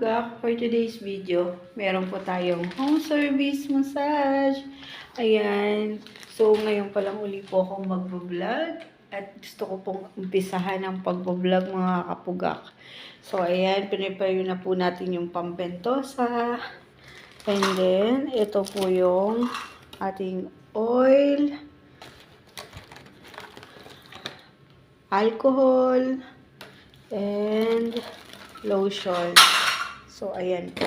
kapugak, for today's video, meron po tayong home service massage. Ayan. So, ngayon pa lang uli po akong magbablog. At gusto ko pong umpisahan ang pagbablog mga kapugak. So, ayan. Pinipare na po natin yung pampentosa. And then, ito po yung ating oil, alcohol, and lotion. So, ayan po.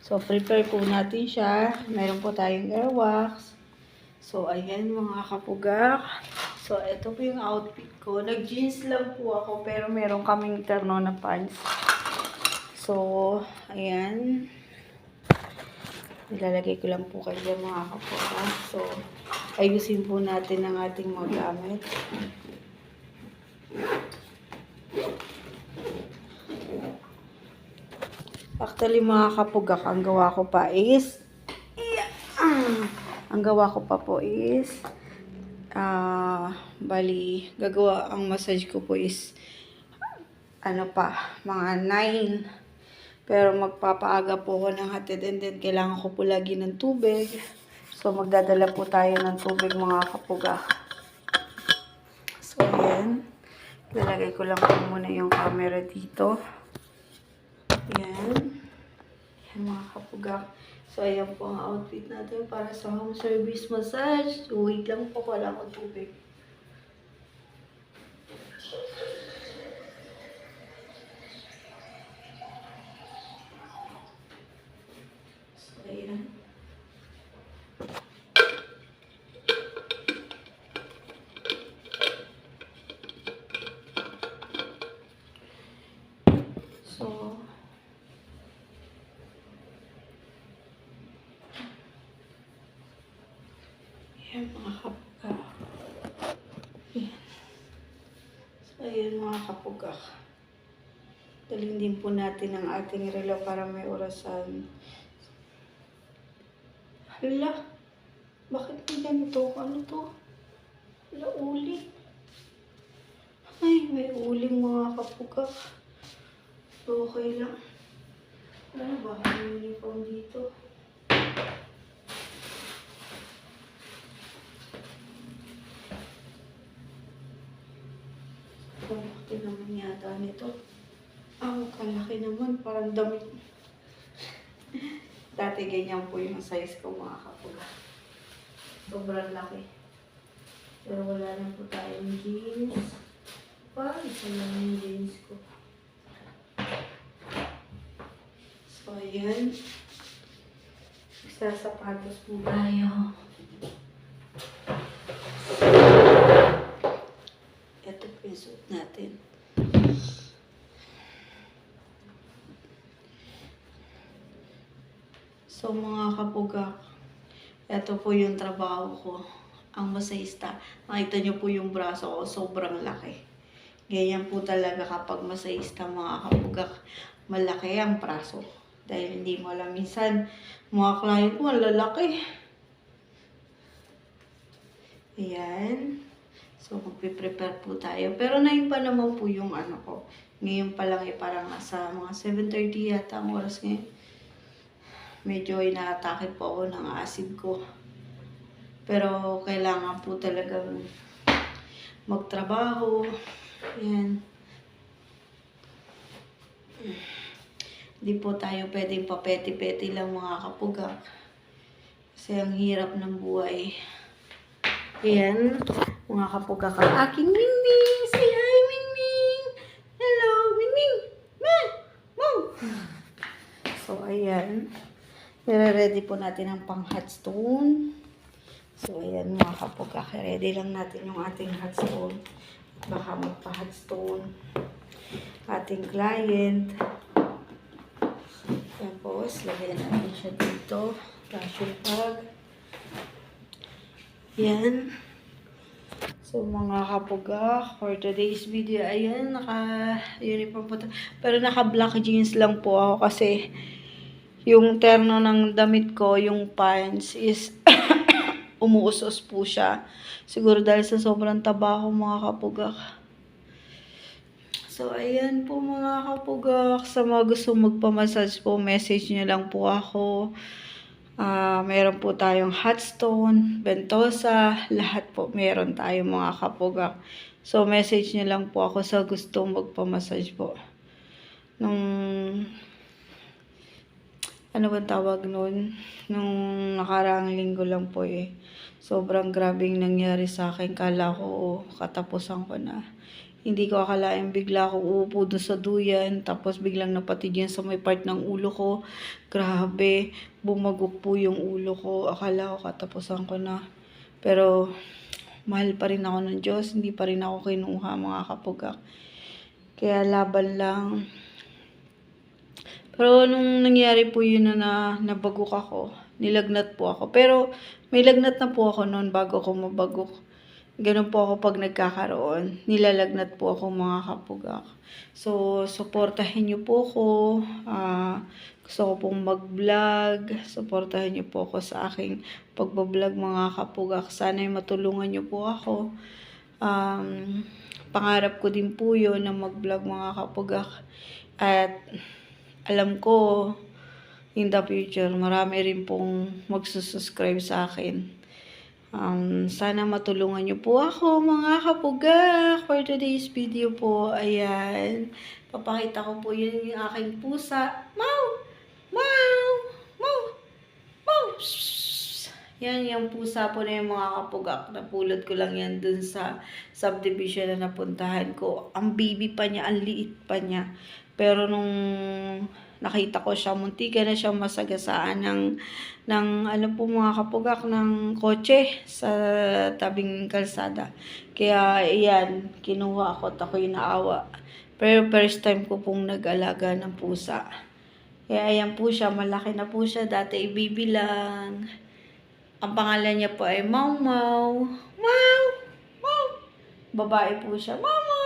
So, prepare po natin siya. Meron po tayong airwax. So, ayan mga kapugak. So, ito po yung outfit ko. Nag-jeans lang po ako, pero meron kaming terno na pants. So, ayan. Nilalagay ko lang po kayo mga kapugak. So, ayusin po natin ang ating mga gamit. Actually, mga kapugak, ang gawa ko pa is. Ah. ang gawa ko pa po is, ah, bali, gagawa, ang massage ko po is, ano pa, mga 9. Pero magpapaaga po ako ng hatid and then kailangan ko po lagi ng tubig. So, magdadala po tayo ng tubig mga kapugak. So, ayan. Lalagay ko lang po muna yung camera dito. Ayan. Ayan mga kapugak. So, ayan po ang outfit natin para sa home service massage. So, wait lang po, wala akong tubig. So, ayan. So, Ayan mga kapuga. Ayan. So, ayan mga kapuga. Dalhin din po natin ang ating relo para may orasan. Hala, bakit may ganito? Ano to? Hala, uli. Ay, may uling mga kapuga. Okay lang. Ano ba? May uniform dito. Kalaki naman yata nito. Ang kalaki naman, parang damit. Dati ganyan po yung size ko mga kapula. Sobrang laki. Pero wala na po tayong jeans. Pa, isa lang yung jeans ko. So, ayan. Magsasapatos po tayo. Ito po yung suit natin. So mga kapugak, ito po yung trabaho ko. Ang masayista. Nakita niyo po yung braso ko, sobrang laki. Ganyan po talaga kapag masayista mga kapugak. Malaki ang braso. Dahil hindi mo alam minsan, mga client mo, lalaki. Ayan. So, magpiprepare po tayo. Pero na pa naman po yung ano ko. Ngayon pa lang eh, parang nasa mga 7.30 yata ang oras ngayon. Medyo inaatake po ako ng acid ko. Pero kailangan po talagang magtrabaho. Ayan. Hindi po tayo pwedeng papeti-peti lang mga kapugak. Kasi ang hirap ng buhay. Ayan, mga kapugak ang aking Mingming. Say hi, Mingming. Hello, Mingming. Ma, mom. So, ayan. Nire-ready po natin ang pang hot stone. So, ayan mga kapugak. Ready lang natin yung ating hot stone. Baka magpa-hot stone. Ating client. Tapos, lagyan natin siya dito. Casual bag. Yan. So, mga kapuga, for today's video, ayan, naka-uniform po. Pero naka-black jeans lang po ako kasi yung terno ng damit ko, yung pants, is umuusos po siya. Siguro dahil sa sobrang taba ko, mga kapuga. So, ayan po mga kapugak. Sa mga gusto magpamassage po, message nyo lang po ako. Ah, meron po tayong hot stone, bentosa, lahat po meron tayong mga kapugak. So, message nyo lang po ako sa gusto magpamassage po. Nung, ano ba tawag nun? Nung nakaraang linggo lang po eh. Sobrang grabing nangyari sa akin. Kala ko, oh, katapusan ko na. Hindi ko akalain bigla ako uupo doon sa duyan. Tapos biglang napatid yan sa may part ng ulo ko. Grabe. Bumagok po yung ulo ko. Akala ko katapusan ko na. Pero mahal pa rin ako ng Diyos. Hindi pa rin ako kinuha mga kapugak. Kaya laban lang. Pero nung nangyari po yun na, na nabagok ako, nilagnat po ako. Pero may lagnat na po ako noon bago ako mabagok. Ganun po ako pag nagkakaroon. Nilalagnat po ako mga kapugak. So, supportahin niyo po ako. Ah, gusto ko pong mag-vlog. Supportahin niyo po ako sa aking pagbablog mga kapugak. Sana'y matulungan niyo po ako. Um, pangarap ko din po yun na mag-vlog mga kapugak. At alam ko, in the future, marami rin pong magsusubscribe sa akin. Um, sana matulungan niyo po ako mga kapugak for today's video po. Ayan. Papakita ko po yun yung aking pusa. Mau! Mau! Mau! Mau! Yan yung pusa po na yung mga kapugak. Napulot ko lang yan dun sa subdivision na napuntahan ko. Ang baby pa niya, ang liit pa niya. Pero nung nakita ko siya, muntika na siya masagasaan ng, ng ano po mga kapugak, ng kotse sa tabing kalsada. Kaya iyan, kinuha ako at ako'y naawa. Pero first time ko pong nag-alaga ng pusa. Kaya ayan po siya, malaki na po siya. Dati baby lang. Ang pangalan niya po ay Mau Mau. Mau! Mau! Babae po siya. Mama!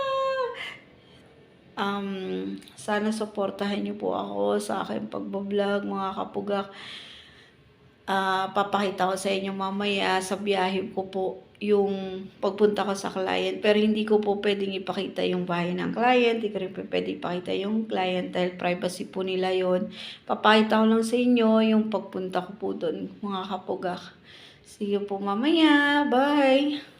Um, sana suportahan niyo po ako sa aking pagbablog, mga kapugak. Ah, papakita ko sa inyo mamaya sa biyahe ko po yung pagpunta ko sa client. Pero hindi ko po pwedeng ipakita yung bahay ng client. Hindi ko rin pwedeng ipakita yung client dahil privacy po nila yon. Papakita ko lang sa inyo yung pagpunta ko po doon, mga kapugak. See you po mamaya. Bye!